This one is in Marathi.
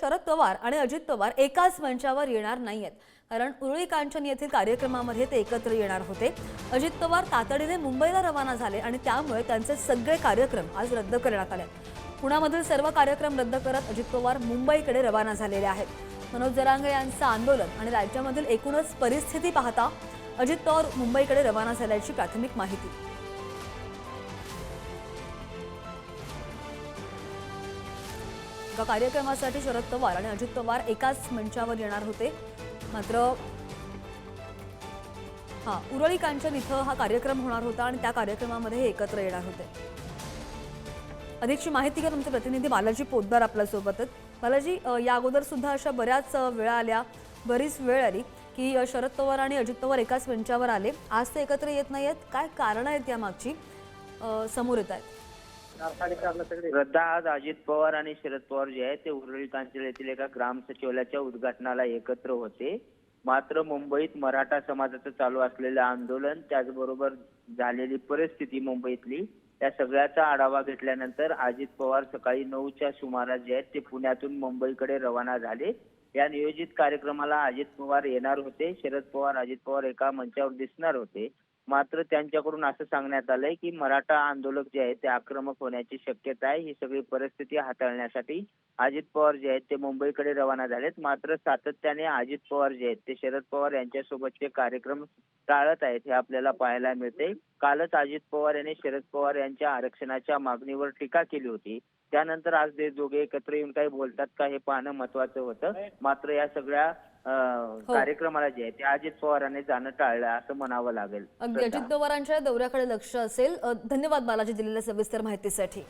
शरद पवार आणि अजित पवार एकाच मंचावर येणार नाहीयेत. कारण उरुळी कांचन येथील कार्यक्रमामध्ये ते एकत्र येणार होते. अजित पवार तातडीने मुंबईला रवाना झाले आणि त्यामुळे त्यांचे सगळे कार्यक्रम आज रद्द करण्यात आले. पुण्यामधील सर्व कार्यक्रम रद्द करत अजित पवार मुंबईकडे रवाना झालेले आहेत. मनोज जरांगे यांचं आंदोलन आणि राज्यामधील एकूणच परिस्थिती पाहता अजित पवार मुंबईकडे रवाना झाल्याची प्राथमिक माहिती. एका कार्यक्रमासाठी शरद पवार आणि अजित पवार एकाच मंचावर येणार होते. मात्र हा उरळी कांचन इथं हा कार्यक्रम होणार होता आणि त्या कार्यक्रमामध्ये हे एकत्र येणार होते. अधिकची माहिती घ्या तुमचे प्रतिनिधी बालाजी पोद्दार आपल्यासोबतच. बालाजी या अगोदर सुद्धा अशा बऱ्याच वेळा आल्या. बरीच वेळ आली की शरद पवार आणि अजित पवार एकाच मंचावर आले. आज ते एकत्र येत नाही आहेत काय कारणं आहेत या मागची समोर येत आहेत श्रद्धा आज अजित पवार आणि शरद पवार जे आहेत ते उरळी कांचल येथील एका ग्राम सचिवालयाच्या उद्घाटनाला एकत्र होते. मात्र मुंबईत मराठा समाजाचं चालू असलेलं आंदोलन त्याचबरोबर झालेली परिस्थिती मुंबईतली त्या सगळ्याचा आढावा घेतल्यानंतर अजित पवार सकाळी नऊच्या सुमारास जे आहेत ते पुण्यातून मुंबईकडे रवाना झाले. या नियोजित कार्यक्रमाला अजित पवार येणार होते. शरद पवार अजित पवार एका मंचावर दिसणार होते. मात्र त्यांच्याकडून असं सांगण्यात आलंय की मराठा आंदोलक जे आहे ते आक्रमक होण्याची शक्यता आहे. ही सगळी परिस्थिती हाताळण्यासाठी अजित पवार जे आहेत ते मुंबईकडे रवाना झालेत. मात्र सातत्याने अजित पवार जे आहेत ते शरद पवार यांच्यासोबतचे कार्यक्रम टाळत आहेत हे आपल्याला पाहायला मिळते. कालच अजित पवार यांनी शरद पवार यांच्या आरक्षणाच्या मागणीवर टीका केली होती. त्यानंतर आज ते दोघे एकत्र येऊन काही बोलतात का हे पाहणं महत्वाचं होतं. मात्र या सगळ्या कार्यक्रमाला जे आहे ते अजित पवारांनी जाणं टाळलं असं म्हणावं लागेल अगदी अजित पवारांच्या दौऱ्याकडे लक्ष असेल. धन्यवाद बालाजी दिलेल्या सविस्तर माहितीसाठी.